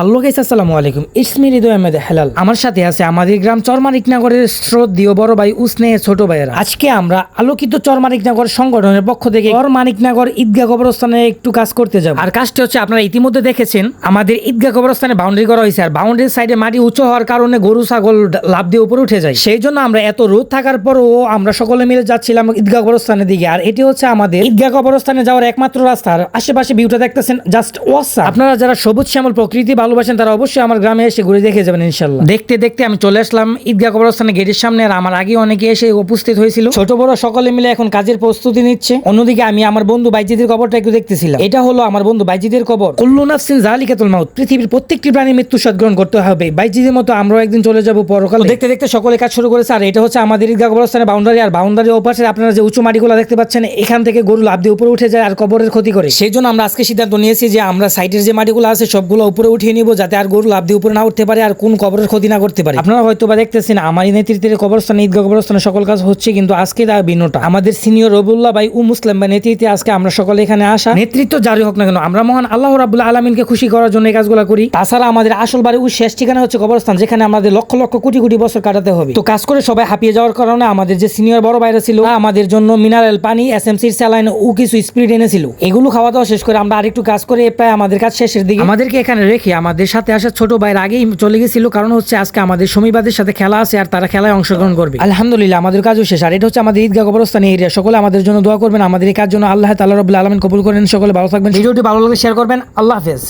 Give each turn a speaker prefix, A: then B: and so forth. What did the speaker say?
A: Hello guys, আসসালামু আলাইকুম। ইসমি হৃদয় আহমেদ হেলাল। আমার সাথে আছে আমাদের গ্রাম চরমানিকনগরের শ্রদ্ধীয় বড় ভাই উসনে ছোট ভাইয়েরা। আজকে আমরা আলোকিত চরমানিকনগর সংগঠনের পক্ষ থেকে চরমানিকনগর ঈদগাহ কবরস্থানে একটু কাজ করতে যাব। আর কাজটি হচ্ছে, আপনারা ইতিমধ্যে দেখেছেন, আমাদের ঈদগাহ কবরস্থানে বাউন্ডারি করা হয়েছে। আর বাউন্ডারির সাইডে মাটি উঁচু হওয়ার কারণে গরু, ছাগল লাফ দিয়ে উপরে উঠে যায়। সেই জন্য আমরা এত রোদ থাকার পরও আমরা সকলে মিলে যাচ্ছিলাম ঈদগাহ কবরস্থানের দিকে। আর এটি হচ্ছে আমাদের ঈদগাহ কবরস্থানে যাওয়ার একমাত্র রাস্তা। আর আশেপাশে ভিউটা দেখতেছেন জাস্ট ওয়াসা আপনারা যারা সবুজ শ্যামল প্রকৃতি ভালোবাসেন তারা অবশ্যই আমার গ্রামে এসে ঘুরে দেখে যাবেন ইনশাল্লাহ। দেখতে দেখতে আমি চলে আসলাম ঈদগাহ কবরস্থানের গেটের সামনে আর আমার আগে অনেকে এসে উপস্থিত হয়েছিল। ছোট বড় সকলে মিলে এখন কাজের প্রস্তুতি নিচ্ছে। অন্যদিকে আমি আমার বন্ধু বাইজিদের কবরটা একটু দেখতেছিলাম। এটা হলো আমার বন্ধু বাইজিদের কবর। কুল্লু নাফসিন জালিকাতুল মাউত পৃথিবীর প্রত্যেকটি প্রাণী মৃত্যু সাথ গ্রহণ করতে হবে। বাইজিদের মতো আমরাও একদিন চলে যাব পরকাল। দেখতে দেখতে সকলে কাজ শুরু করেছে আর এটা হচ্ছে আমাদের ঈদগাহ কবরস্থানের বাউন্ডারি আর বাউন্ডারি ওপাশে আপনারা যে উঁচু মাটিগুলো দেখতে পাচ্ছেন এখান থেকে গরু লাভ দিয়ে উপরে উঠে যায় আর কবরের ক্ষতি করে। সেই জন্য আমরা আজকে সিদ্ধান্ত নিয়েছি যে আমরা সাইডের যে মাটিগুলো আছে সবগুলো উপরে উঠিয়ে নিব যাতে আর গরু লাভ দিয়ে উপরে না উঠতে পারে আর কোন কবরের ক্ষতি না করতে পারে। আপনারা হয়তো বা দেখতেছেন আমার নেতৃত্বের কবরস্থানে ঈদগাহ কবরস্থানে সকল কাজ হচ্ছে কিন্তু আজকে তার ভিন্নটা আমাদের সিনিয়র রবুল্লাহ ভাই উ মুসলিম ভাই নেতৃত্বে আজকে আমরা সকলে এখানে আসা। নেতৃত্ব জারি হোক না কেন আমরা মহান আল্লাহ রাবুল্লাহ আলমিনকে খুশি করার জন্য এই কাজগুলো করি। তাছাড়া আমাদের আসল বাড়ি ও শেষ ঠিকানা হচ্ছে কবরস্থান যেখানে আমাদের লক্ষ লক্ষ কোটি কোটি বছর কাটাতে হবে। তো কাজ করে সবাই হাঁপিয়ে যাওয়ার কারণে আমাদের যে সিনিয়র বড় বাইরে ছিল আমাদের জন্য মিনারেল পানি এসএমসির স্যালাইন ও কিছু স্পিরিট এনেছিল। এগুলো খাওয়া দাওয়া শেষ করে আমরা আরেকটু কাজ করে প্রায় আমাদের কাজ শেষের দিকে। আমাদেরকে এখানে রেখে আমাদের সাথে আসা ছোট ভাইয়ের আগেই চলে গেছিল কারণ হচ্ছে আজকে আমাদের সমীবাদের সাথে খেলা আছে আর তারা খেলায় অংশগ্রহণ করবে। আলহামদুলিল্লাহ আমাদের কাজও শেষ। আর এটা হচ্ছে আমাদের ঈদগাহ কবরস্থান এরিয়া সকলে আমাদের জন্য দোয়া করবেন আমাদের এই কাজ জন্য আল্লাহ তালা রবুল্লা আলমেন কবুল করেন। সকলে ভালো থাকবেন। ভিডিওটি ভালো লাগলে শেয়ার করবেন। আল্লাহ হাফেজ।